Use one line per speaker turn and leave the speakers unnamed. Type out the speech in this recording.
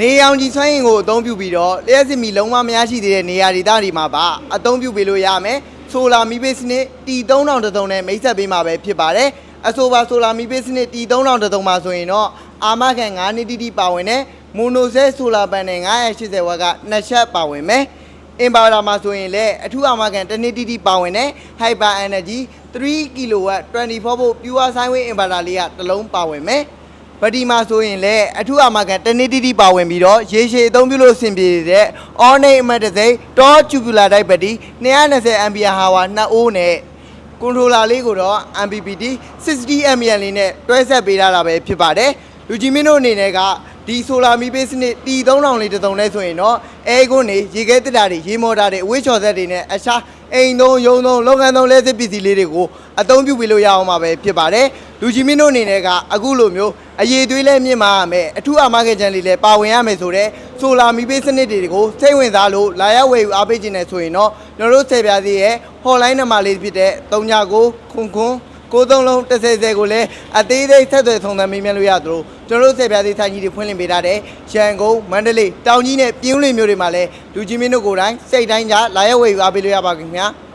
နေရောင်ခြည်စွမ်းအင်ကိုအသုံးပြုပြီးတော့လျှက်စစ်မီလုံးဝမရရှိသေးတဲ့နေရာဒေသတွေမှာပါအသုံးပြုပေးလို့ရမယ်ဆိုလာမီဘေးစနစ် T3000 တသုံးနဲ့မိတ်ဆက်ပေးမှာပဲဖြစ်ပါတယ်အဆိုပါဆိုလာမီဘေးစနစ် T3000 တသုံးမှာဆိုရင်တော့အာမခံ9နှစ်တိတိပါဝင်တဲ့မိုနိုဆဲဆိုလာပန်နယ်980ဝက်ကနှစ်ချက်ပါဝင်မယ်အင်ပါလာမှာဆိုရင်လည်းအထူးအာမခံတစ်နှစ်တိတိပါဝင်တဲ့ Hyper Energy 3 kW 24 volt pure sine wave inverter လေးကတစ်လုံးပါဝင်မယ် ပတိမှာဆိုရင်လည်းအထူးအာမခံတစ်နှစ်တိတိပါဝင်ပြီးတော့ရေရှည်အသုံးပြုလို့အဆင်ပြေတဲ့ all night အမတ်တစ်စိမ့် torch tubular type ပတိ220 ampere hour 2အိုးနဲ့ကွန်ထရိုလာလေးကိုတော့ MPPT 60 mAh လေးနဲ့တွဲဆက်ပေးထားတာပဲဖြစ်ပါတယ်လူကြီးမင်းတို့အနေနဲ့ကဒီဆိုလာမီပေးစနစ် T3000 လေးတစ်စုံလဲဆိုရင်တော့အဲကွန်းနေရေခဲတက်တာတွေရေမော်တာတွေအဝိချော်ဆက်တွေနဲ့အခြား အိမ်သုံးရုံသုံးလုပ်ငန်းသုံးလဲစစ်ပစ္စည်းလေးတွေကိုအသုံးပြုပေးလို့ရအောင်ပါပဲဖြစ်ပါတယ်လူကြီးမင်းတို့အနေနဲ့ကအခုလိုမျိုးအရေးသွေးလဲမြင့်မာရမယ်အထူးအမဂတ်ချန်လေးလဲပါဝင်ရမယ်ဆိုတော့ဆိုလာမီပေးစနစ်တွေကိုစိတ်ဝင်စားလို့လာရောက်ဝယ်ယူအားပေးခြင်းနဲ့ဆိုရင်တော့ကျွန်တော်တို့ဆယ်ပြားသေးရဲ့ hotline နံပါတ်လေးဖြစ်တဲ့39ခွန်ခွန်း ကိုသုံးလုံး30ဆယ်ကိုလည်းအသေးသေးဆက်သွယ်ဆုံးသမ်းမေးမြန်းလို့ရသလိုကျွန်တော်တို့ဆယ်ပြားသေးဆိုင်ကြီးတွေဖွင့်လှစ်ပေးထားတဲ့ရန်ကုန်မန္တလေးတောင်ကြီးနဲ့ပြင်းဦးလွင်မြို့တွေမှာလည်းလူကြီးမင်းတို့ကိုယ်တိုင်စိတ်တိုင်းကြလာရောက်ဝယ်ယူအားပေးလို့ရပါခင်ဗျာ